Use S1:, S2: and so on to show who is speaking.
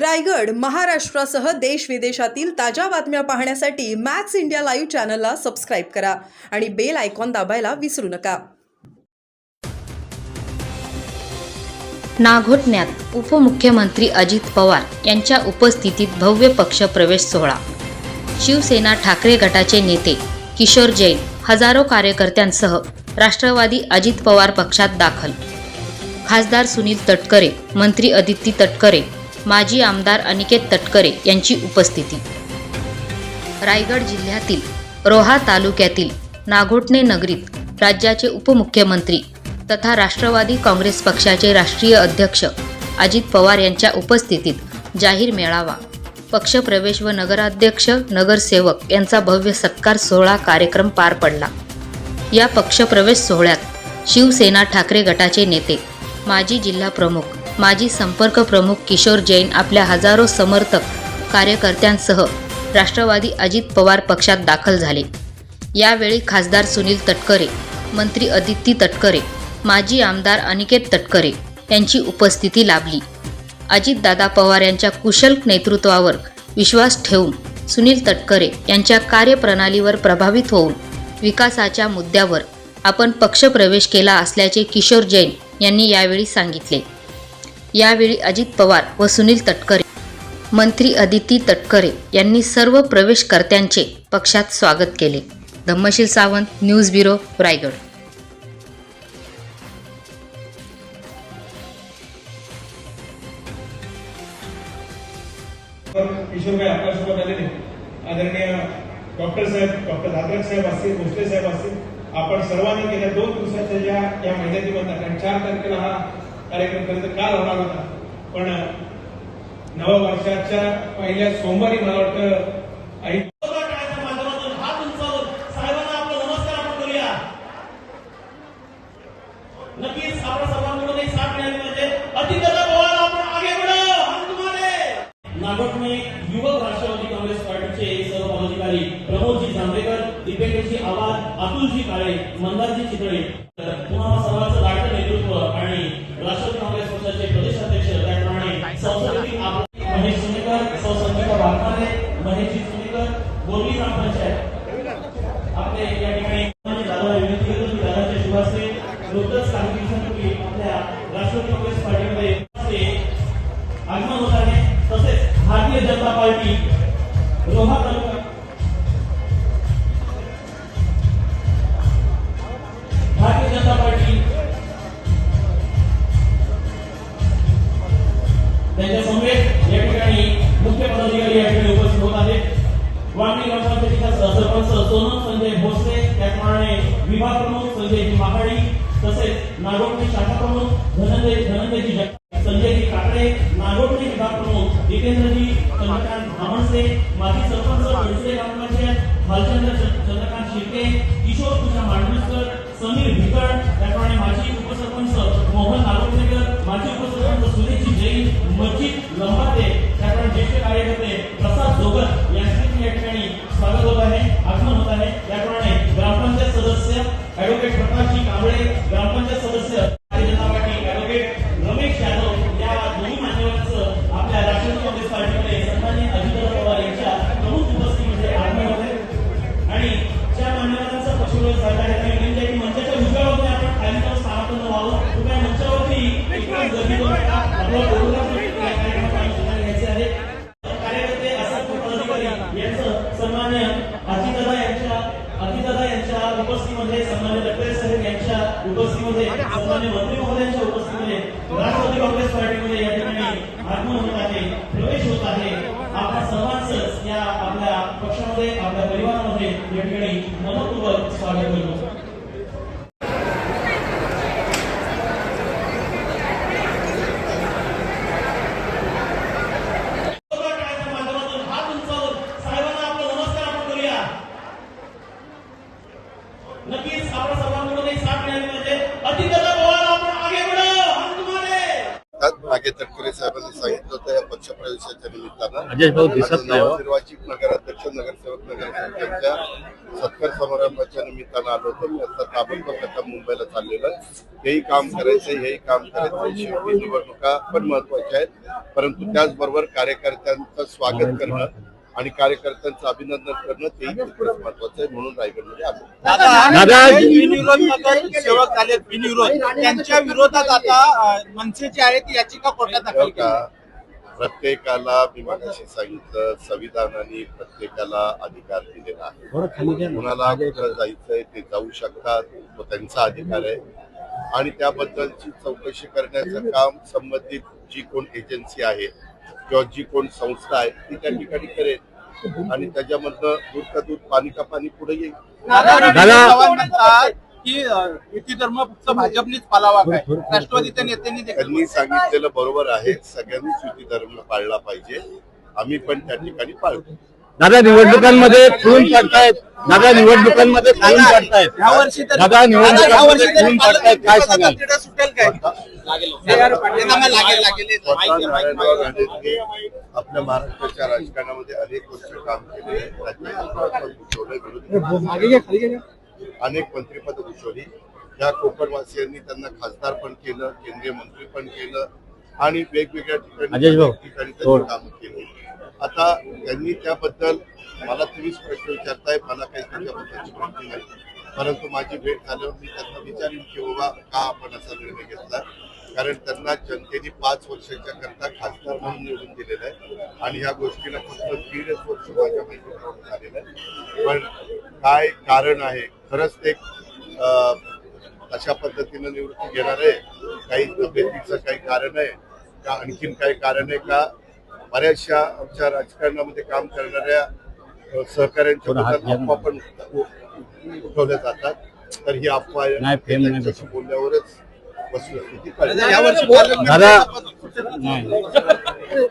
S1: रायगड महाराष्ट्रासह देश विदेशातील ताज्या बातम्या पाहण्यासाठी मॅक्स इंडिया लाईव्ह चॅनलला सबस्क्राईब करा आणि बेल आयकॉन दाबायला विसरू नका.
S2: नागोठण्यात उपमुख्यमंत्री अजित पवार यांच्या उपस्थितीत भव्य पक्ष प्रवेश सोहळा. शिवसेना ठाकरे गटाचे नेते किशोर जैन हजारो कार्यकर्त्यांसह राष्ट्रवादी अजित पवार पक्षात दाखल. खासदार सुनील तटकरे मंत्री अदिती तटकरे माजी आमदार अनिकेत तटकरे यांची उपस्थिती. रायगड जिल्ह्यातील रोहा तालुक्यातील नागोठणे नगरीत राज्याचे उपमुख्यमंत्री तथा राष्ट्रवादी काँग्रेस पक्षाचे राष्ट्रीय अध्यक्ष अजित पवार यांच्या उपस्थितीत जाहीर मेळावा. पक्षप्रवेश व नगराध्यक्ष नगरसेवक यांचा भव्य सत्कार सोहळा कार्यक्रम पार पडला. या पक्षप्रवेश सोहळ्यात शिवसेना ठाकरे गटाचे नेते माजी जिल्हा प्रमुख माजी संपर्क प्रमुख किशोर जैन आपल्या हजारो समर्थक कार्यकर्त्यांसह राष्ट्रवादी अजित पवार पक्षात दाखल झाले. यावेळी खासदार सुनील तटकरे मंत्री अदिती तटकरे माजी आमदार अनिकेत तटकरे यांची उपस्थिती लाभली. अजितदादा पवार यांच्या कुशल नेतृत्वावर विश्वास ठेवून सुनील तटकरे यांच्या कार्यप्रणालीवर प्रभावित होऊन विकासाच्या मुद्द्यावर आपण पक्षप्रवेश केला असल्याचे किशोर जैन यांनी यावेळी सांगितले. यावेळी अजित पवार व सुनील तटकरे. मंत्री अदिती तटकरे यांनी सर्व प्रवेशकर्त्यांचे पक्षात स्वागत केले. Dhammasheel Sawant news bureau Raigad.
S3: Kishorbhai आपल्यासोबत आलेले. आदरणीय डॉक्टर साहेब डॉक्टर धात्रक साहेब असतील भोसले साहेब असतील आपण सर्वांनी गेल्या दोन दिवसाच्या ज्या या मेहनतीमधला कारण चार तारखेला हा कार्यक्रम खरं काल होणार होता. पण नववर्षाच्या पहिल्या सोमवारी मला वाटतं आई
S4: आपण करूया. नक्कीच आपल्या सर्वांकडून एक साथ मिळाली म्हणजे अतिथ्याचा बोळा आपण आगे बढो हम तुम्हारे नागोठणे युवक राष्ट्रवादी काँग्रेस पार्टीचे सर्व पदाधिकारी प्रमोदजी जांभेकर दीपेंद्रजी आवाज अतुलजी काळे मंदारजी चितळे तुम्हाला सर्वांचं लाडकं नेतृत्व आणि राष्ट्रवादी काँग्रेस पक्षाचे प्रदेशाध्यक्ष त्याप्रमाणे संसदेतील आप- महेश सुनेकर सौ संगीता वाघमारे महेशजी सुनेकर बोरली ग्रामपंचायत आपले या ठिकाणी दादा विनंती करतो की दादाच्या शुभास्ते नुकतंच काही दिवसांपूर्वी आपल्या राष्ट्रवादी काँग्रेस पार्टीमध्ये आगमन होत आहे तसेच भारतीय जनता पार्टी रोहा तालुका भारतीय जनता पार्टी त्यांच्या समवेत या ठिकाणी मुख्य पदाधिकारी या ठिकाणी उपस्थित होत आहेत. वाणी ग्रामपंचायतीचा सरपंच सोनम संजय भोसले त्याचप्रमाणे विभाग प्रमुख संजय महाडी तसेच नागोठणी शाखा प्रमुख धनंजय धनंजयजी संजयजी काकडे नागोठणी विभाग प्रमुख जितेंद्रजी चंद्रकांत धामणसे माजी सरपंच तुळसरे ग्रामपंचायत भालचंद्र चंद्रकांत शिर्के किशोर तुषा मांडवीसकर समीर भिकड त्याप्रमाणे माजी उपसरपंच मोहन नागोठणेकर माजी उपसरपंच सुनीलजी जैन मजिद लंबाते त्याप्रमाणे ज्येष्ठ कार्यकर्ते प्रसाद जोगत यांचे उपस्थितीमध्ये सन्मान्य तटकरे साहेब यांच्या उपस्थितीमध्ये सन्मान्य मंत्री महोदयांच्या उपस्थितीमध्ये राष्ट्रवादी काँग्रेस पार्टीमध्ये या ठिकाणी आगमन होत आहे प्रवेश होत आहे आपण सर्वांचंच या आपल्या पक्षामध्ये आपल्या परिवारामध्ये या ठिकाणी मनपूर्वक स्वागत करतो. नक्कीच आपल्या सर्वांकडून एक साथ मिळाली म्हणजे अतिथ्याचा बोळा आपण आगे बढो हम तुम्हारे
S5: त्यात मागे तटकरे साहेबांनी सांगितलं होतं या पक्षप्रवेशाच्या निमित्तानं.
S6: अजय भाऊ दिसत
S5: आता
S6: नाही हो.
S5: नवनिर्वाचित नगराध्यक्ष नगरसेवक नगरसेवकांच्या सत्कार समारंभाच्या निमित्तानं आलो होतो. मी आता ताबडतोब आता मुंबईला चाललेलो हेही काम करायचं हेही काम करायचं शेवटी निवडणुका पण महत्त्वाच्या आहेत. परंतु त्याचबरोबर कार्यकर्त्यांचं स्वागत करणं आणि कार्यकर्त्यांचं अभिनंदन करणं तेही तितकंच महत्वाचं आहे म्हणून रायगडमध्ये आलो.
S6: सेवक बिनविरोध त्यांच्या विरोधात आता मनसे जे आहे ती याचिका कोर्टात दाखल केली?
S5: प्रत्येकाला मी मागाशी सांगितलं संविधानाने प्रत्येकाला अधिकार दिलेला आहे कुणाला कुठं जायचंय ते जाऊ शकतात तो त्यांचा अधिकार आहे. आणि त्याबद्दलची चौकशी करण्याचं काम संबंधित जी कोण एजन्सी आहे किंवा जी कोण संस्था आहे ती त्या ठिकाणी करेल. आणि त्याच्यामधनं दूध का दूध पाणी का पाणी पुढे येईल
S6: दादा चव्हाण म्हणतात की युती धर्म फक्त भाजपनेच पालावा काय? राष्ट्रवादीच्या नेत्यांनी देखील
S5: त्यांनी सांगितलेलं बरोबर आहे. सगळ्यांनीच युती धर्म पाळला पाहिजे. आम्ही पण त्या ठिकाणी पाळतो.
S7: दादा निवडणुकांमध्ये खून पडतायत दादा निवडणुकांमध्ये खून पडतायत
S6: ह्या वर्षी तर
S7: दादा निवडणुकांमध्ये
S6: पालक
S7: पडतायत काय सांगाल?
S5: आपल्या महाराष्ट्राच्या राजकारणामध्ये अनेक वर्ष काम केले. अनेक मंत्रिपद भूषवली या कोकणवासियांनी त्यांना खासदार पण केलं केंद्रीय मंत्री पण केलं आणि वेगवेगळ्या ठिकाणी. त्यांनी काम केले. आता त्यांनी त्याबद्दल मला तुम्हीच प्रश्न विचारताय मला काही त्याच्याबद्दलची माहिती नाही. परंतु माझी भेट झाल्यावर मी त्यांना विचारेन की बाबा का आपण असा निर्णय घेतला. कारण त्यांना जनतेने पाच वर्षाच्या करता खासदार म्हणून निवडून दिलेलं आहे. आणि ह्या गोष्टीला फक्त दीडच वर्ष माझ्या माहिती झालेलं आहे. पण काय कारण आहे? खरंच ते अशा पद्धतीनं निवृत्ती घेणार आहे. काही तब्येतीचं काही कारण आहे? का आणखीन काही कारण आहे का? बऱ्याचशा आमच्या राजकारणामध्ये काम करणाऱ्या सहकाऱ्यांच्या. अफवा पण उठवल्या जातात. तर ही अफवा बोलल्यावरच वस्तुस्थिती